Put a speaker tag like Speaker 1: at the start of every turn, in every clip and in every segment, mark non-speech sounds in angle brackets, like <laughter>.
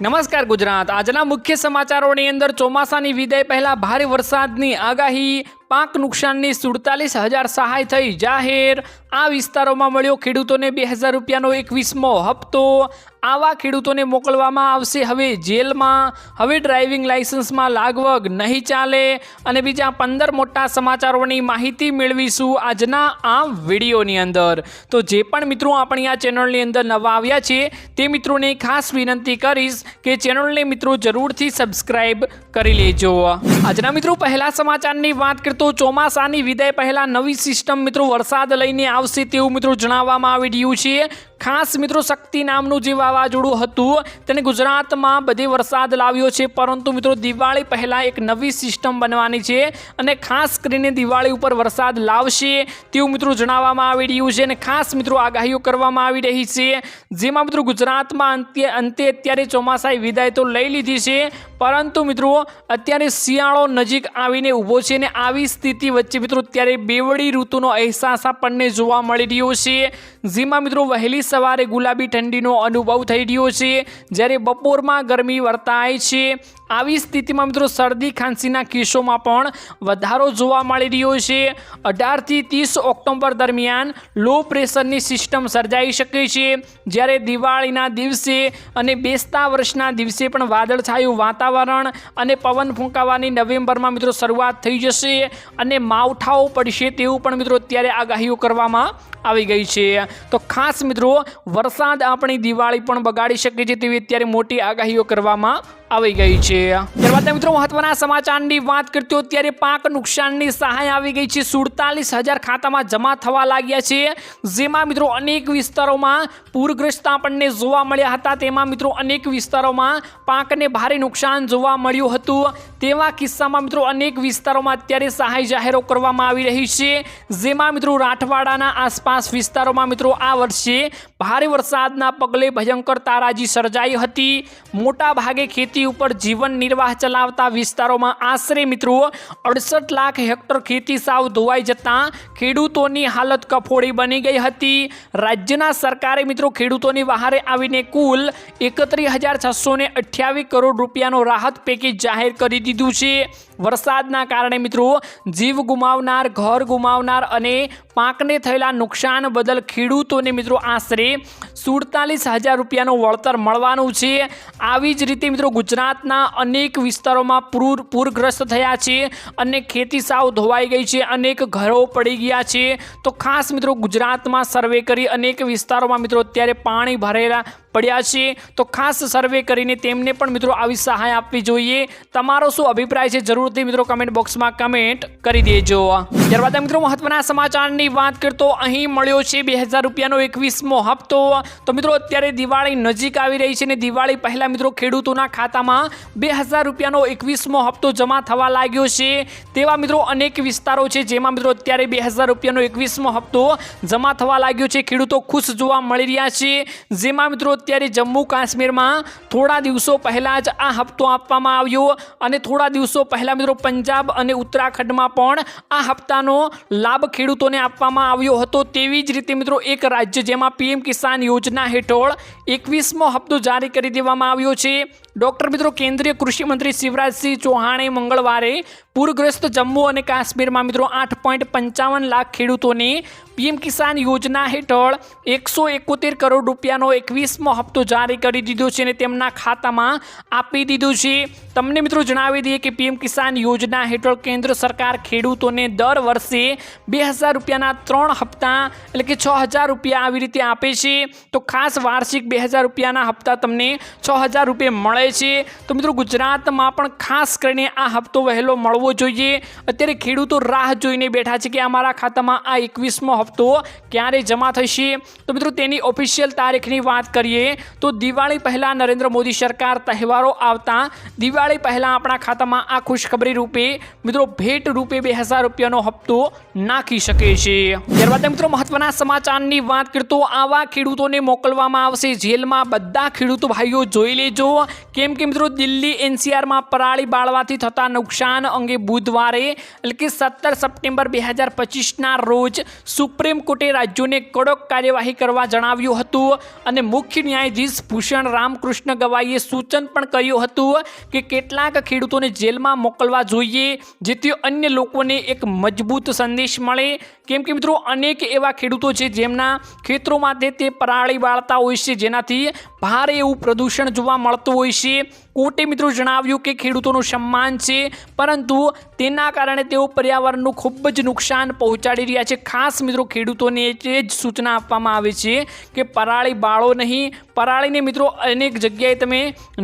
Speaker 1: નમસ્કાર ગુજરાત. આજના મુખ્ય સમાચારોની અંદર ચોમાસાની વિદાય પહેલા ભારે વરસાદની આગાહી પાક નુકસાનની સુડતાલીસ હજાર સહાય થઈ. જાહેર, આ વિસ્તારોમાં મળ્યો ખેડૂતોને બે હજાર રૂપિયાનો એકવીસમો હપ્તો. આવા ખેડૂતોને મોકલવામાં આવશે હવે જેલમાં. હવે ડ્રાઇવિંગ લાઇસન્સમાં લાગવગ નહીં ચાલે. અને બીજા પંદર મોટા સમાચારોની માહિતી મેળવીશું આજના આ વિડીયોની અંદર. તો જે પણ મિત્રો આપણી આ ચેનલની અંદર નવા આવ્યા છે, તે મિત્રોને ખાસ વિનંતી કરીશ કે ચેનલને મિત્રો જરૂરથી સબસ્ક્રાઇબ કરી લેજો. આજના મિત્રો પહેલા સમાચારની વાત કરતો ચોમાસાની વિદાય પહેલા નવી સિસ્ટમ મિત્રો વરસાદ લઈને આવશે તેવું મિત્રો જણાવવામાં આવી રહ્યું છે. ખાસ મિત્રો શક્તિ નામનું જે વાવાઝોડું હતું, તેને ગુજરાતમાં બધે વરસાદ લાવ્યો છે. પરંતુ મિત્રો દિવાળી પહેલાં એક નવી સિસ્ટમ બનવાની છે અને ખાસ કરીને દિવાળી ઉપર વરસાદ લાવશે તેવું મિત્રો જણાવવામાં આવી રહ્યું છે અને ખાસ મિત્રો આગાહીઓ કરવામાં આવી રહી છે. જેમાં મિત્રો ગુજરાતમાં અંતે અંતે અત્યારે ચોમાસાએ વિદાય તો લઈ લીધી છે, પરંતુ મિત્રો અત્યારે શિયાળો નજીક આવીને ઊભો છે અને આવી સ્થિતિ વચ્ચે મિત્રો અત્યારે બેવડી ઋતુનો અહેસાસ આપણને જોવા મળી રહ્યો છે. જેમાં મિત્રો વહેલી સવારે ગુલાબી ઠંડીનો અનુભવ થઈ રહ્યો છે. જ્યારે બપોરમાં ગરમી વર્તાય છે આવી સ્થિતિમાં મિત્રો શરદી ખાંસીના કેસોમાં પણ વધારો જોવા મળી રહ્યો છે. અઢારથી ત્રીસ ઓક્ટોબર દરમિયાન લો પ્રેશરની સિસ્ટમ સર્જાઈ શકે છે. જ્યારે દિવાળીના દિવસે અને બેસતા વર્ષના દિવસે પણ વાદળછાયું વાતાવરણ અને પવન ફૂંકાવાની નવેમ્બરમાં મિત્રો શરૂઆત થઈ જશે અને માવઠાઓ પડશે તેવું પણ મિત્રો અત્યારે આગાહીઓ કરવામાં આવી ગઈ છે. તો ખાસ મિત્રો વરસાદ આપણી દિવાળી પણ બગાડી શકે છે તેવી અત્યારે મોટી આગાહીઓ કરવામાં આવી ગઈ છે. ત્યારબાદ મિત્રો મહત્વના સમાચારની વાત કરતો ત્યારે પાક નુકસાનની સહાય આવી ગઈ છે. સુડતાલીસ હજાર ખાતામાં જમા થવા લાગ્યા છે. જેમાં મિત્રો અનેક વિસ્તારોમાં પૂરગ્રસ્ત આપણને જોવા મળ્યા હતા. તેમાં મિત્રો અનેક વિસ્તારોમાં પાકને ભારે નુકસાન જોવા મળ્યું હતું. તેવા કિસ્સામાં મિત્રો અનેક વિસ્તારોમાં અત્યારે સહાય જાહેરો કરવામાં આવી રહી છે. જેમાં મિત્રો રાઠવાડાના આસપાસ વિસ્તારોમાં મિત્રો આ વર્ષે ભારે વરસાદના પગલે ભયંકર તારાજી સર્જાઈ હતી. મોટા ભાગે ખેતી ઉપર જીવન નિર્વાહ ચલાવતા વિસ્તારોમાં આશરે મિત્રો અડસઠ લાખ હેક્ટર ખેતી સાવ ધોવાઈ જતા ખેડૂતોની હાલત કફોડી બની ગઈ હતી. રાજ્યના સરકારે મિત્રો ખેડૂતોની વહારે આવીને કુલ એકત્રીસ હજાર છસો અઠ્યાવીસ કરોડ રૂપિયાનો રાહત પેકેજ જાહેર કરી દીધું છે. વરસાદના કારણે મિત્રો જીવ ગુમાવનાર, ઘર ગુમાવનાર અને પાકને થયેલા નુકસાન બદલ ખેડૂતોને મિત્રો આશરે સુડતાલીસ હજાર રૂપિયાનું વળતર મળવાનું છે. આવી જ રીતે મિત્રો ગુજરાતના અનેક વિસ્તારોમાં પૂર, પૂરગ્રસ્ત થયા છે અને ખેતી સાવ ધોવાઈ ગઈ છે. અનેક ઘરો પડી ગયા છે. તો ખાસ મિત્રો ગુજરાતમાં સર્વે કરી અનેક વિસ્તારોમાં મિત્રો અત્યારે પાણી ભરેલા પડ્યા છે. તો ખાસ સર્વે કરીને તેમને પણ મિત્રો આવી સહાય આપવી જોઈએ. તમારો શું અભિપ્રાય છે? જરૂરથી મિત્રો કમેન્ટ બોક્સમાં કમેન્ટ કરી દેજો. ત્યારબાદ મિત્રો મહત્વના સમાચારની વાત કરતો અહીં મળ્યો છે બે રૂપિયાનો એકવીસમો હપ્તો. તો મિત્રો અત્યારે દિવાળી નજીક આવી રહી છે ને દિવાળી પહેલાં મિત્રો ખેડૂતોના ખાતામાં બે હજાર રૂપિયાનો એકવીસમો હપ્તો જમા થવા લાગ્યો છે. તેવા મિત્રો અનેક વિસ્તારો છે જેમાં મિત્રો અત્યારે બે હજાર રૂપિયાનો એકવીસમો હપ્તો જમા થવા લાગ્યો છે. ખેડૂતો ખુશ જોવા મળી રહ્યા છે. જેમાં મિત્રો અત્યારે જમ્મુ કાશ્મીરમાં થોડા દિવસો પહેલાં જ આ હપ્તો આપવામાં આવ્યો અને થોડા દિવસો પહેલાં મિત્રો, પંજાબ અને ઉત્તરાખંડમાં પણ આ હપ્તાનો લાભ ખેડૂતોને આપવામાં આવ્યો હતો. તેવી જ રીતે મિત્રો, એક રાજ્ય જેમાં પીએમ કિસાન યોજના હેઠળ એકવીસમો હપ્તો જારી કરી દેવામાં આવ્યો છે. ડોક્ટર મિત્રો, કેન્દ્રીય કૃષિ મંત્રી શિવરાજસિંહ ચૌહાણે મંગળવારે પૂરગ્રસ્ત જમ્મુ અને કાશ્મીરમાં મિત્રો આઠ પોઈન્ટ પંચાવન લાખ ખેડૂતોને પીએમ કિસાન યોજના હેઠળ એકસો એકોતેર કરોડ રૂપિયાનો એકવીસમો હપ્તો જારી કરી દીધો છે અને તેમના ખાતામાં આપી દીધું છે. તમને મિત્રો જણાવી દઈએ કે પીએમ કિસાન યોજના હેઠળ કેન્દ્ર સરકાર ખેડૂતોને દર વર્ષે બે હજાર રૂપિયાના ત્રણ હપ્તા એટલે કે છ હજાર રૂપિયા આવી રીતે આપે છે. તો ખાસ વાર્ષિક બે હજાર રૂપિયાના હપ્તા તમને છ હજાર રૂપિયા મળે છે. તો મિત્રો ગુજરાતમાં પણ ખાસ કરીને આ હપ્તો વહેલો મળવો જોઈએ. અત્યારે ખેડૂતો રાહ જોઈને બેઠા છે કે અમારા ખાતામાં આ એકવીસમો હપ્તો ક્યારે જમા થશે? તો મિત્રો તેની ઓફિશિયલ તારીખની વાત કરીએ તો દિવાળી પહેલાં નરેન્દ્ર મોદી સરકાર તહેવારો આવતા દિવાળી પહેલાં આપણા ખાતામાં આ ખુશખબરી રૂપે મિત્રો ભેટ રૂપે બે હજાર રૂપિયાનો હપ્તો નાખી શકે છે. ત્યારબાદ મિત્રો મહત્વના સમાચારની વાત કરતો આવા ખેડૂતોને મોકલવામાં આવશે. જેલમાં બધા ખેડૂતો ભાઈઓ જોઈ લેજો. કેમ કે મિત્રો દિલ્હી એનસીઆરમાં પરાળી બાળવાથી થતા નુકસાન અંગે બુધવારે, એટલે કે સત્તર સપ્ટેમ્બર બે હજાર પચીસના રોજ સુપ્રીમ કોર્ટે રાજ્યોને કડક કાર્યવાહી કરવા જણાવ્યું હતું અને મુખ્ય ન્યાયાધીશ ભૂષણ રામકૃષ્ણ ગવાઈએ સૂચન પણ કર્યું હતું કે કેટલાક ખેડૂતોને જેલમાં મોકલવા જોઈએ, જેથી અન્ય લોકોને એક મજબૂત સંદેશ મળે. કેમ કે મિત્રો અનેક એવા ખેડૂતો છે જેમના ખેતરોમાં તે પરાળી બાળતા હોય છે, જેનાથી ભારે એવું પ્રદૂષણ જોવા મળતું હોય છે. કોર્ટે મિત્રો જણાવ્યું કે ખેડૂતોનું સન્માન છે, પરંતુ તેના કારણે તેઓ પર્યાવરણનું ખૂબ જ નુકસાન પહોંચાડી રહ્યા છે. ખાસ મિત્રો ખેડૂતોને એ જ સૂચના આપવામાં આવે છે કે પરાળી બાળો નહીં, પરાળીને મિત્રો અનેક જગ્યાએ તમે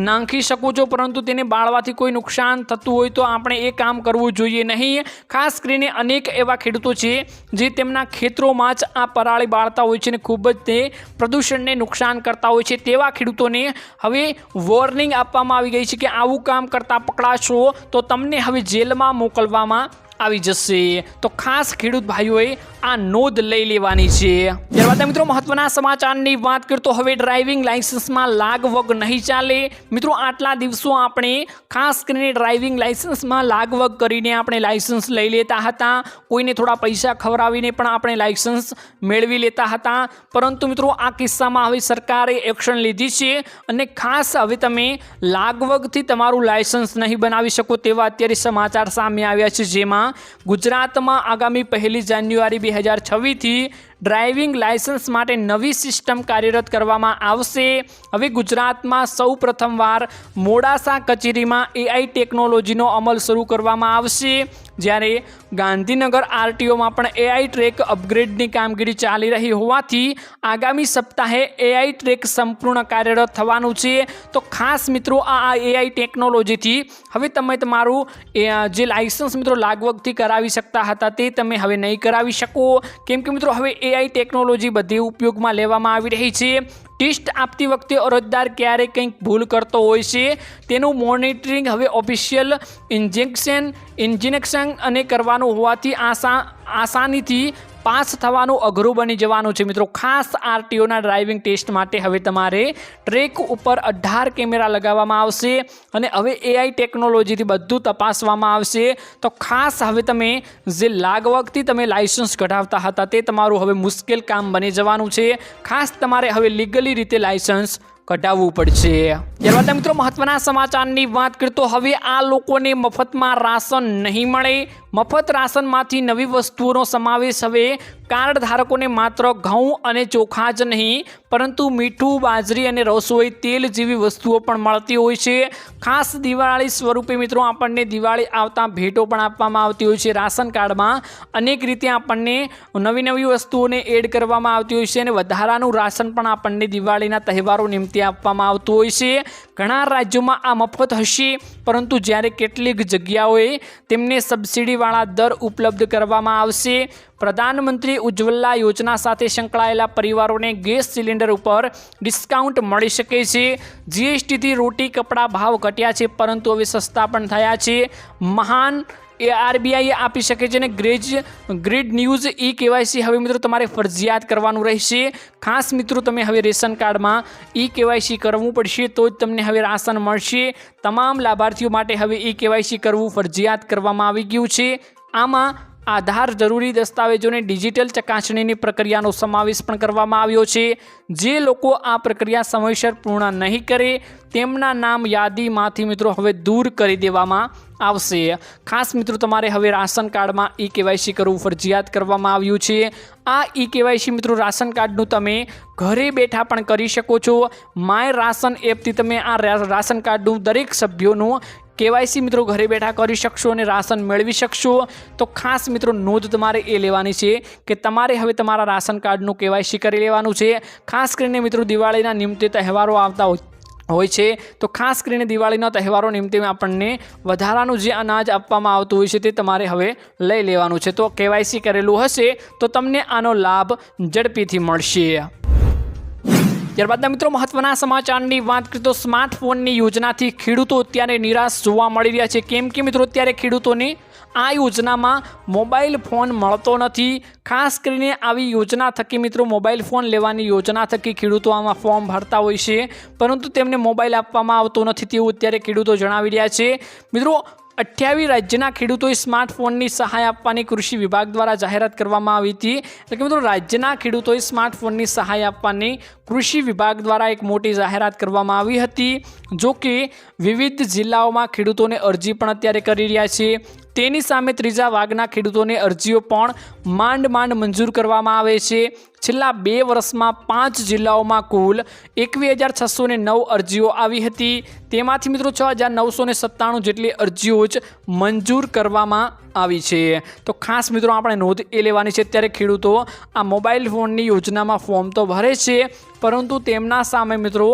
Speaker 1: નાખી શકો છો, પરંતુ તેને બાળવાથી કોઈ નુકસાન થતું હોય તો આપણે એ કામ કરવું જોઈએ નહીં. ખાસ કરીને અનેક એવા ખેડૂતો છે જે તેમના ખેતરોમાં જ આ પરાળી બાળતા હોય છે અને ખૂબ જ તે પ્રદૂષણને નુકસાન કરતા હોય છે. તેવા ખેડૂતોને હવે વોર્નિંગ આપવામાં આવી ગઈ છે કે આવું કામ કરતા પકડાશો તો તમને હવે જેલમાં મોકલવામાં આવી જશે. તો ખાસ ખેડૂત ભાઈઓએ આ નોંધ લઈ લેવાની છે. ત્યારબાદ મિત્રો મહત્વના સમાચારની વાત કરતો હવે ડ્રાઇવિંગ લાઇસન્સમાં લાગવગ નહીં ચાલે. મિત્રો આટલા દિવસો આપણે ખાસ કરીને ડ્રાઇવિંગ લાઇસન્સમાં લાગવગ કરીને આપણે લાઇસન્સ લઈ લેતા હતા. કોઈને થોડા પૈસા ખવડાવીને પણ આપણે લાઇસન્સ મેળવી લેતા હતા. પરંતુ મિત્રો આ કિસ્સામાં હવે સરકારે એક્શન લીધી છે અને ખાસ હવે તમે લાગવગથી તમારું લાઇસન્સ નહીં બનાવી શકો તેવા અત્યારે સમાચાર સામે આવ્યા છે જેમાં ગુજરાતમાં આગામી પહેલી જાન્યુઆરી બે હજાર છવ્વીસથી ડ્રાઇવિંગ લાયસન્સ માટે નવી સિસ્ટમ કાર્યરત કરવામાં આવશે. હવે ગુજરાતમાં સૌ પ્રથમવાર મોડાસા કચેરીમાં એઆઈ ટેકનોલોજીનો અમલ શરૂ કરવામાં આવશે. જ્યારે ગાંધીનગર આરટીઓમાં પણ એઆઈ ટ્રેક અપગ્રેડની કામગીરી ચાલી રહી હોવાથી આગામી સપ્તાહે એઆઈ ટ્રેક સંપૂર્ણ કાર્યરત થવાનું છે. તો ખાસ મિત્રો આ એઆઈ ટેકનોલોજીથી હવે તમે તમારું એ, જે લાયસન્સ મિત્રો લાગવગથી કરાવી શકતા હતા તે તમે હવે નહીં કરાવી શકો. કેમ કે મિત્રો હવે એઆઈ ટેકનોલોજી બધી ઉપયોગમાં લેવામાં આવી રહી છે. ટેસ્ટ આપતી વખતે અરજદાર ક્યારે કંઈક ભૂલ કરતો હોય છે, તેનું મોનિટરિંગ હવે ઓફિશિયલ ઇન્જેક્શન ઇન્જેક્શન અને કરવાનું હોવાથી આસા આસાનીથી પાસ થવાનું અઘરું બની જવાનું છે. મિત્રો, ખાસ આરટીઓના ડ્રાઇવિંગ ટેસ્ટ માટે હવે તમારે ટ્રેક ઉપર અઢાર કેમેરા લગાવવામાં આવશે અને હવે એઆઈ ટેકનોલોજીથી બધું તપાસવામાં આવશે. તો ખાસ હવે તમે જે લાગવગથી તમે લાઇસન્સ કઢાવતા હતા તે તમારું હવે મુશ્કેલ કામ બની જવાનું છે. ખાસ તમારે હવે લીગલી રીતે લાઇસન્સ કઢાવવું પડશે. ત્યારબાદ મિત્રો, મહત્વના સમાચારની વાત કરતો હવે આ લોકોને મફતમાં રાશન નહીં મળે. મફત રાશનમાંથી નવી વસ્તુઓનો સમાવેશ હવે કાર્ડ ધારકોને માત્ર ઘઉં અને ચોખા જ નહીં, પરંતુ મીઠું, બાજરી અને રસોઈ તેલ જેવી વસ્તુઓ પણ મળતી હોય છે. ખાસ દિવાળી સ્વરૂપે મિત્રો આપણને દિવાળી આવતા ભેટો પણ આપવામાં આવતી હોય છે. રાશન કાર્ડમાં અનેક રીતે આપણને નવી નવી વસ્તુઓને એડ કરવામાં આવતી હોય છે અને વધારાનું રાશન પણ આપણને દિવાળીના તહેવારો નિમિત્તે આપવામાં આવતું હોય છે. ઘણા રાજ્યોમાં આ મફત હશે, પરંતુ જ્યારે કેટલીક જગ્યાઓએ તેમને સબસિડીવાળા દર ઉપલબ્ધ કરવામાં આવશે. પ્રધાનમંત્રી ઉજ્જવલા યોજના સાથે સંકળાયેલા પરિવારોને ગેસ સિલિન્ડર ઉપર ડિસ્કાઉન્ટ મળી શકે છે. જીએસટીથી રોટી, કપડાં ભાવ ઘટ્યા છે, પરંતુ હવે સસ્તા પણ થયા છે. મહાન એ આરબીઆઈએ આપી શકે છે અને ગ્રેજ ગ્રીડ ન્યૂઝ ઈ કેવાયસી હવે મિત્રો તમારે ફરજિયાત કરવાનું રહેશે. ખાસ મિત્રો તમે હવે રેશન કાર્ડમાં ઈ કેવાયસી કરવું પડશે તો જ તમને હવે રાશન મળશે. તમામ લાભાર્થીઓ માટે હવે ઈ કેવાયસી કરવું ફરજિયાત કરવામાં આવી ગયું છે. આમાં આધાર જરૂરી દસ્તાવેજોને ડિજિટલ ચકાસણીની પ્રક્રિયાનો સમાવેશ પણ કરવામાં આવ્યો છે. જે લોકો આ પ્રક્રિયા સમયસર પૂર્ણ નહીં કરે, તેમના નામ યાદીમાંથી મિત્રો હવે દૂર કરી દેવામાં આવશે. ખાસ મિત્રો, તમારે હવે રાશન કાર્ડમાં ઈ કેવાયસી કરવું ફરજિયાત કરવામાં આવ્યું છે. આ ઈ કેવાયસી મિત્રો, રાશન કાર્ડનું તમે ઘરે બેઠા પણ કરી શકો છો. માય રાશન એપથી તમે આ રાશન કાર્ડનું દરેક સભ્યોનું કેવાયસી મિત્રો ઘરે બેઠા કરી શકશો અને રાશન મેળવી શકશો. તો ખાસ મિત્રો નોંધ તમારે એ લેવાની છે કે તમારે હવે તમારા રાશન કાર્ડનું કેવાયસી કરી લેવાનું છે. ખાસ કરીને મિત્રો દિવાળીના નિમિત્તે તહેવારો આવતા હોય હોય છે. તો ખાસ કરીને દિવાળીના તહેવારો નિમિત્તે આપણને વધારાનું જે અનાજ આપવામાં આવતું હોય છે તે તમારે હવે લઈ લેવાનું છે. તો કેવાયસી કરેલું હશે તો તમને આનો લાભ ઝડપીથી મળશે. ત્યારબાદના મિત્રો, મહત્વના સમાચારની વાત કરીએ તો સ્માર્ટફોનની યોજનાથી ખેડૂતો અત્યારે નિરાશ જોવા મળી રહ્યા છે. કેમ કે મિત્રો, અત્યારે ખેડૂતોને આ યોજનામાં મોબાઈલ ફોન મળતો નથી. ખાસ કરીને આવી યોજના થકી મિત્રો, મોબાઈલ ફોન લેવાની યોજના થકી ખેડૂતો આમાં ફોર્મ ભરતા હોય છે. પરંતુ તેમને મોબાઈલ આપવામાં આવતો નથી તેવું અત્યારે ખેડૂતો જણાવી રહ્યા છે. મિત્રો અઠ્યાવીસ રાજ્યના ખેડૂતોએ સ્માર્ટફોનની સહાય આપવાની કૃષિ વિભાગ દ્વારા જાહેરાત કરવામાં આવી હતી. એટલે કે મિત્રો, રાજ્યના ખેડૂતોએ સ્માર્ટફોનની સહાય આપવાની કૃષિ વિભાગ દ્વારા એક મોટી જાહેરાત કરવામાં આવી હતી. જો કે, વિવિધ જિલ્લાઓમાં ખેડૂતોને અરજી પણ અત્યારે કરી રહ્યા છે. તેની સામે ત્રીજા વાગના ખેડૂતોને અરજીઓ પણ માંડ માંડ મંજૂર કરવામાં આવે છે. છેલ્લા બે વર્ષમાં પાંચ જિલ્લાઓમાં કુલ એકવીસ હજાર છસો નવ અરજીઓ આવી હતી. તેમાંથી મિત્રો છ હજાર નવસો સત્તાણું જેટલી અરજીઓ જ મંજૂર કરવામાં આવી છે. તો ખાસ મિત્રો આપણે નોંધ એ લેવાની છે, અત્યારે ખેડૂતો આ મોબાઈલ ફોનની યોજનામાં ફોર્મ તો ભરે છે પરંતુ તેમના સામે મિત્રો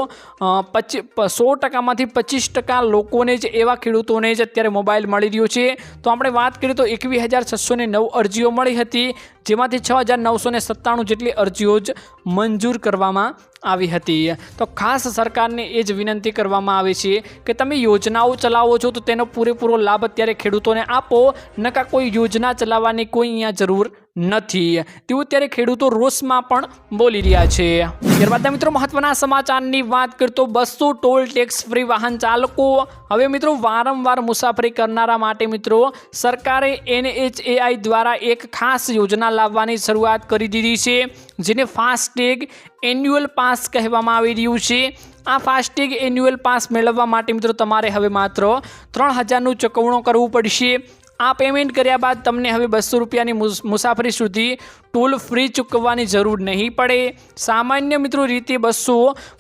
Speaker 1: પચી સો ટકામાંથી પચીસ ટકા લોકોને જ એવા ખેડૂતોને જ અત્યારે મોબાઈલ મળી રહ્યો છે. તો આપણે વાત કરીએ તો એકવીસ હજાર છસો ને નવ અરજીઓ મળી હતી, જેમાંથી છ હજાર નવસો સત્તાણું જેટલી અરજીઓ જ મંજૂર કરવામાં આવી હતી. તો ખાસ સરકારને એ જ વિનંતી કરવામાં આવે છે કે તમે યોજનાઓ ચલાવો છો તો તેનો પૂરેપૂરો લાભ અત્યારે ખેડૂતોને આપો. નકા કોઈ યોજના ચલાવવાની કોઈ અહીંયા જરૂર નથી. તેવું અત્યારે ખેડૂતો રોષમાં પણ બોલી રહ્યા છે. ત્યારબાદ મિત્રો મહત્વના સમાચારની વાત કરીએ તો બસો ટોલ ટેક્સ ફ્રી વાહન ચાલકો. હવે મિત્રો વારંવાર મુસાફરી કરનારા માટે મિત્રો સરકારે એનએચએઆઈ દ્વારા એક ખાસ યોજના લાવવાની શરૂઆત કરી દીધી છે, જેને ફાસ્ટેગ એન્યુઅલ પાસ કહેવામાં આવી રહ્યું છે. આ ફાસ્ટેગ એન્યુઅલ પાસ મેળવવા માટે મિત્રો તમારે હવે માત્ર ત્રણ હજારનું ચૂકવણું કરવું પડશે. આ પેમેન્ટ કર્યા બાદ તમને હવે બસો રૂપિયાની મુસાફરી સુધી ટોલ ફ્રી ચૂકવવાની જરૂર નહીં પડે. સામાન્ય મિત્રો રીતે બસો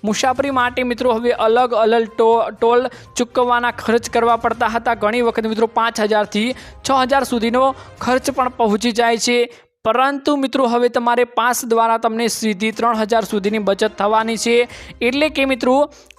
Speaker 1: મુસાફરી માટે મિત્રો હવે અલગ અલગ ટોલ ચૂકવવાના ખર્ચ કરવા પડતા હતા. ઘણી વખત મિત્રો પાંચ હજારથી છ હજાર સુધીનો ખર્ચ પણ પહોંચી જાય છે. પરંતુ મિત્રો, હવે તમારે પાસ દ્વારા તમને સીધી ત્રણ હજાર સુધીની બચત થવાની છે. એટલે કે મિત્રો,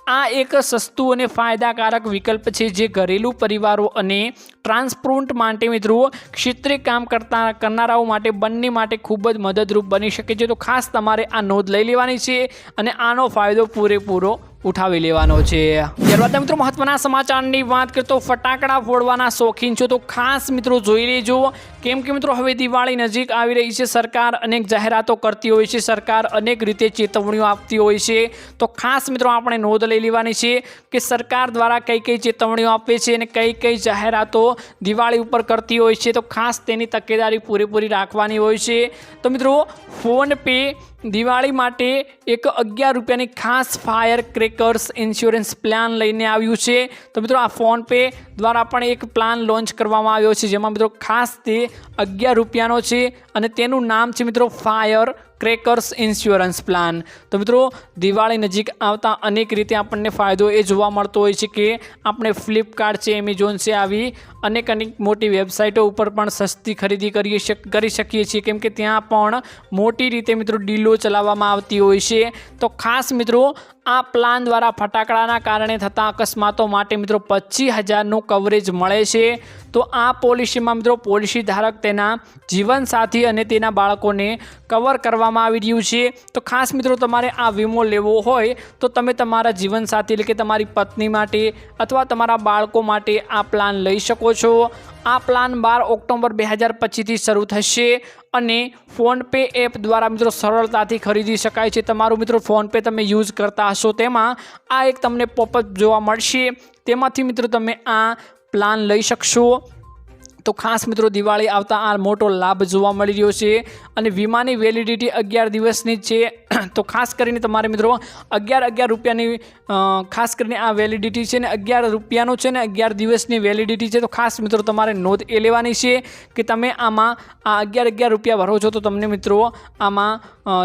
Speaker 1: આ એક સસ્તું અને ફાયદાકારક વિકલ્પ છે જે ઘરેલું પરિવારો અને ટ્રાન્સપોર્ટ માટે મિત્રો, ક્ષેત્રે કામ કરતા કરનારાઓ માટે બંને માટે ખૂબ જ મદદરૂપ બની શકે છે. તો ખાસ તમારે આ નોંધ લઈ લેવાની છે અને આનો ફાયદો પૂરેપૂરો ઉઠાવી લેવાનો છે. ત્યારબાદ મિત્રો મહત્વના સમાચારની વાત કરીએ તો ફટાકડા ફોડવાના શોખીન છો તો ખાસ મિત્રો જોઈ લેજો. કેમ કે મિત્રો હવે દિવાળી નજીક આવી રહી છે. સરકાર અનેક જાહેરાતો કરતી હોય છે. સરકાર અનેક રીતે ચેતવણીઓ આપતી હોય છે. તો ખાસ મિત્રો આપણે નોંધ લઈ લેવાની છે કે સરકાર દ્વારા કઈ કઈ ચેતવણીઓ આપે છે અને કઈ કઈ જાહેરાતો દિવાળી ઉપર કરતી હોય છે. તો ખાસ તેની તકેદારી પૂરેપૂરી રાખવાની હોય છે. તો મિત્રો ફોન પે દિવાળી માટે એક અગિયાર રૂપિયાની ખાસ ફાયર ક્રેકર્સ ઇન્સ્યોરન્સ પ્લાન લઈને આવ્યું છે. તો મિત્રો આ ફોનપે દ્વારા પણ એક પ્લાન લોન્ચ કરવામાં આવ્યો છે. જેમાં મિત્રો ખાસ તે અગિયાર રૂપિયાનો છે અને તેનું નામ છે મિત્રો ફાયર ક્રેકર્સ ઇન્સ્યોરન્સ પ્લાન તો મિત્રો, દિવાળી નજીક આવતા અનેક રીતે આપણને ફાયદો એ જોવા મળતો હોય છે કે આપણે ફ્લિપકાર્ટ છે એમેઝોન છે આવી અનેક અનેક મોટી વેબસાઇટો ઉપર પણ સસ્તી ખરીદી કરી કરી શકીએ છીએ. કેમ કે ત્યાં પણ મોટી રીતે મિત્રો ડીલો ચલાવવામાં આવતી હોય છે. તો ખાસ મિત્રો આ પ્લાન દ્વારા ફટાકડાના કારણે થતા અકસ્માતો માટે મિત્રો પચીસ હજારનું કવરેજ મળે છે. તો આ પોલિસીમાં મિત્રો પોલિસી ધારક તેના જીવનસાથી અને તેના બાળકોને કવર કરવામાં આવી રહ્યું છે. તો ખાસ મિત્રો તમારે આ વીમો લેવો હોય તો તમે તમારા જીવનસાથી એટલે કે તમારી પત્ની માટે અથવા તમારા બાળકો માટે આ પ્લાન લઈ શકો છો. આ પ્લાન બાર ઓક્ટોબર બે હજાર પચીસથી શરૂ થશે અને ફોનપે એપ દ્વારા મિત્રો સરળતાથી ખરીદી શકાય છે. તમારું મિત્રો ફોનપે તમે યુઝ કરતા હશો તેમાં આ એક તમને પોપઅપ જોવા મળશે. તેમાંથી મિત્રો તમે આ પ્લાન લઈ શકશો. તો ખાસ મિત્રો દિવાળી આવતા આ મોટો લાભ જોવા મળી રહ્યો છે અને વીમાની વેલિડિટી અગિયાર દિવસની છે. <clears throat> તો ખાસ કરીને તમારે મિત્રો અગિયાર અગિયાર રૂપિયાની ખાસ કરીને આ વેલિડિટી છે ને અગિયાર રૂપિયાનો છે ને અગિયાર દિવસની વેલિડિટી છે. તો ખાસ મિત્રો તમારે નોંધ એ લેવાની છે કે તમે આમાં આ અગિયાર અગિયાર રૂપિયા ભરો છો તો તમને મિત્રો આમાં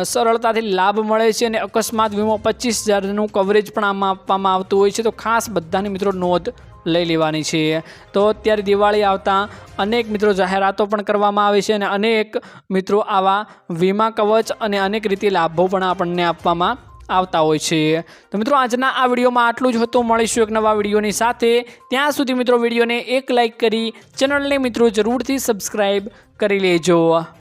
Speaker 1: સરળતાથી લાભ મળે છે અને અકસ્માત વીમો પચીસ હજારનું કવરેજ પણ આમાં આપવામાં આવતું હોય છે. તો ખાસ બધાની મિત્રો નોંધ લઈ લેવાની છે. તો અત્યારે દિવાળી આવતા અનેક મિત્રો જાહેરાતો પણ કરવામાં આવે છે અને અનેક મિત્રો આવા વીમા કવચ અને અનેક રીતે લાભો પણ આપણને આપવામાં આવતા હોય છે. તો મિત્રો આજના આ વિડીયોમાં આટલું જ હતું. મળીશું એક નવા વિડીયોની સાથે. ત્યાં સુધી મિત્રો વિડીયોને એક લાઈક કરી ચેનલને મિત્રો જરૂરથી સબસ્ક્રાઈબ કરી લેજો.